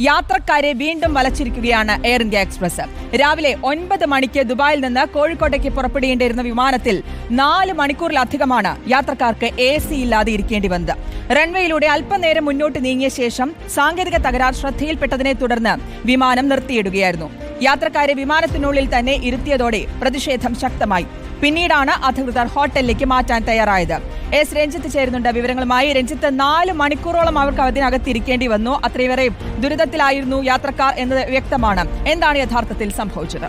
യാത്രക്കാരെ വീണ്ടും വലച്ചിരിക്കുകയാണ് air India express രാവിലെ ഒൻപത് മണിക്ക് ദുബായിൽ നിന്ന് കോഴിക്കോട്ടേക്ക് പുറപ്പെടേണ്ടിയിരുന്ന വിമാനത്തിൽ നാല് മണിക്കൂറിലധികമാണ് യാത്രക്കാർക്ക് എ സി ഇല്ലാതെ ഇരിക്കേണ്ടി വന്നത്. റൺവേയിലൂടെ അല്പനേരം മുന്നോട്ട് നീങ്ങിയ ശേഷം സാങ്കേതിക തകരാർ ശ്രദ്ധയിൽപ്പെട്ടതിനെ തുടർന്ന് വിമാനം നിർത്തിയിടുകയായിരുന്നു. യാത്രക്കാരെ വിമാനത്തിനുള്ളിൽ തന്നെ ഇരുത്തിയതോടെ പ്രതിഷേധം ശക്തമായി. പിന്നീടാണ് അധികൃതർ ഹോട്ടലിലേക്ക് മാറ്റാൻ തയ്യാറായത്. എസ് രഞ്ജിത്ത് ചേരുന്നുണ്ട്. വിവരങ്ങളുമായി രഞ്ജിത്ത് നാല് മണിക്കൂറോളം അവർക്ക് അതിനകത്ത് ഇരിക്കേണ്ടി വന്നു. അത്രയേറെ ദുരിതത്തിലായിരുന്നു യാത്രക്കാർ എന്നത് വ്യക്തമാണ്. എന്താണ് യഥാർത്ഥത്തിൽ സംഭവിച്ചത്?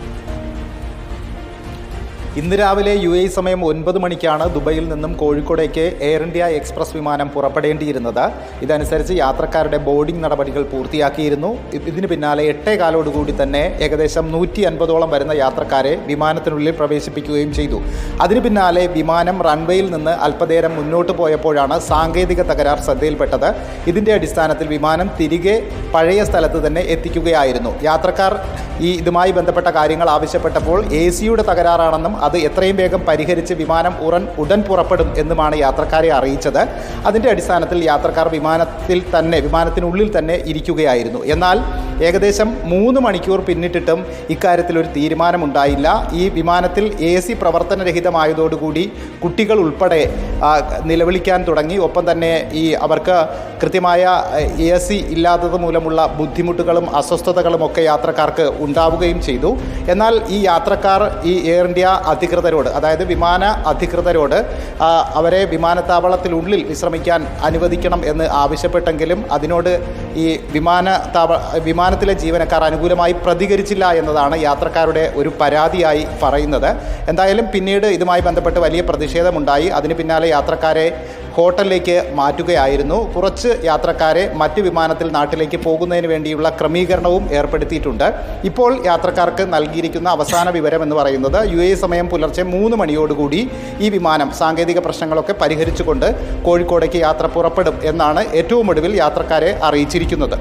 ഇന്ന് രാവിലെ യു എ സമയം ഒൻപത് മണിക്കാണ് ദുബൈയിൽ നിന്നും കോഴിക്കോടേക്ക് എയർ ഇന്ത്യ എക്സ്പ്രസ് വിമാനം പുറപ്പെടേണ്ടിയിരുന്നത്. ഇതനുസരിച്ച് യാത്രക്കാരുടെ ബോർഡിംഗ് നടപടികൾ പൂർത്തിയാക്കിയിരുന്നു. ഇതിന് പിന്നാലെ എട്ടേ കാലോടുകൂടി തന്നെ ഏകദേശം നൂറ്റി അൻപതോളം വരുന്ന യാത്രക്കാരെ വിമാനത്തിനുള്ളിൽ പ്രവേശിപ്പിക്കുകയും ചെയ്തു. അതിന് പിന്നാലെ വിമാനം റൺവേയിൽ നിന്ന് അല്പനേരം മുന്നോട്ട് പോയപ്പോഴാണ് സാങ്കേതിക തകരാർ ശ്രദ്ധയിൽപ്പെട്ടത്. ഇതിന്റെ അടിസ്ഥാനത്തിൽ വിമാനം തിരികെ പഴയ സ്ഥലത്ത് തന്നെ എത്തിക്കുകയായിരുന്നു. യാത്രക്കാർ ഈ ഇതുമായി ബന്ധപ്പെട്ട കാര്യങ്ങൾ ആവശ്യപ്പെട്ടപ്പോൾ എ സിയുടെ തകരാറാണെന്നും അത് എത്രയും വേഗം പരിഹരിച്ച് വിമാനം ഉടൻ ഉടൻ പുറപ്പെടും എന്നുമാണ് യാത്രക്കാരെ അറിയിച്ചത്. അതിന്റെ അടിസ്ഥാനത്തിൽ യാത്രക്കാർ വിമാനത്തിൽ തന്നെ വിമാനത്തിനുള്ളിൽ തന്നെ ഇരിക്കുകയായിരുന്നു. എന്നാൽ ഏകദേശം മൂന്ന് മണിക്കൂർ പിന്നിട്ടിട്ടും ഇക്കാര്യത്തിൽ ഒരു തീരുമാനമുണ്ടായില്ല. ഈ വിമാനത്തിൽ എ സി പ്രവർത്തനരഹിതമായതോടുകൂടി കുട്ടികൾ ഉൾപ്പെടെ നിലവിളിക്കാൻ തുടങ്ങി. ഒപ്പം തന്നെ ഈ അവർക്ക് കൃത്യമായ എ സി ഇല്ലാത്തത് മൂലമുള്ള ബുദ്ധിമുട്ടുകളും അസ്വസ്ഥതകളും ഒക്കെ യാത്രക്കാർക്ക് ഉണ്ടാവുകയും ചെയ്തു. എന്നാൽ ഈ യാത്രക്കാർ ഈ എയർ ഇന്ത്യ അധികൃതരോട് അതായത് വിമാന അധികൃതരോട് അവരെ വിമാനത്താവളത്തിനുള്ളിൽ വിശ്രമിക്കാൻ അനുവദിക്കണം എന്ന് ആവശ്യപ്പെട്ടെങ്കിലും അതിനോട് ഈ വിമാനത്താവ വിമാനത്തിലെ ജീവനക്കാർ അനുകൂലമായി പ്രതികരിച്ചില്ല എന്നതാണ് യാത്രക്കാരുടെ ഒരു പരാതിയായി പറയുന്നത്. എന്തായാലും പിന്നീട് ഇതുമായി ബന്ധപ്പെട്ട് വലിയ പ്രതിഷേധമുണ്ടായി. അതിന് പിന്നാലെ യാത്രക്കാരെ ഹോട്ടലിലേക്ക് മാറ്റുകയായിരുന്നു. കുറച്ച് യാത്രക്കാരെ മറ്റ് വിമാനത്തിൽ നാട്ടിലേക്ക് പോകുന്നതിന് വേണ്ടിയുള്ള ക്രമീകരണവും ഏർപ്പെടുത്തിയിട്ടുണ്ട്. ഇപ്പോൾ യാത്രക്കാർക്ക് നൽകിയിരിക്കുന്ന അവസാന വിവരം എന്ന് പറയുന്നത് യു എ സമയം പുലർച്ചെ മൂന്ന് മണിയോടുകൂടി ഈ വിമാനം സാങ്കേതിക പ്രശ്നങ്ങളൊക്കെ പരിഹരിച്ചുകൊണ്ട് കോഴിക്കോടേക്ക് യാത്ര പുറപ്പെടും എന്നാണ് ഏറ്റവും ഒടുവിൽ യാത്രക്കാരെ അറിയിച്ചിരിക്കുന്നത്.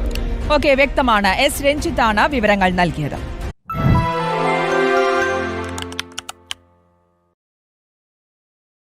ഓക്കെ വ്യക്തമാണ്. എസ്. രഞ്ജിത്താണ് വിവരങ്ങൾ നൽകിയത്.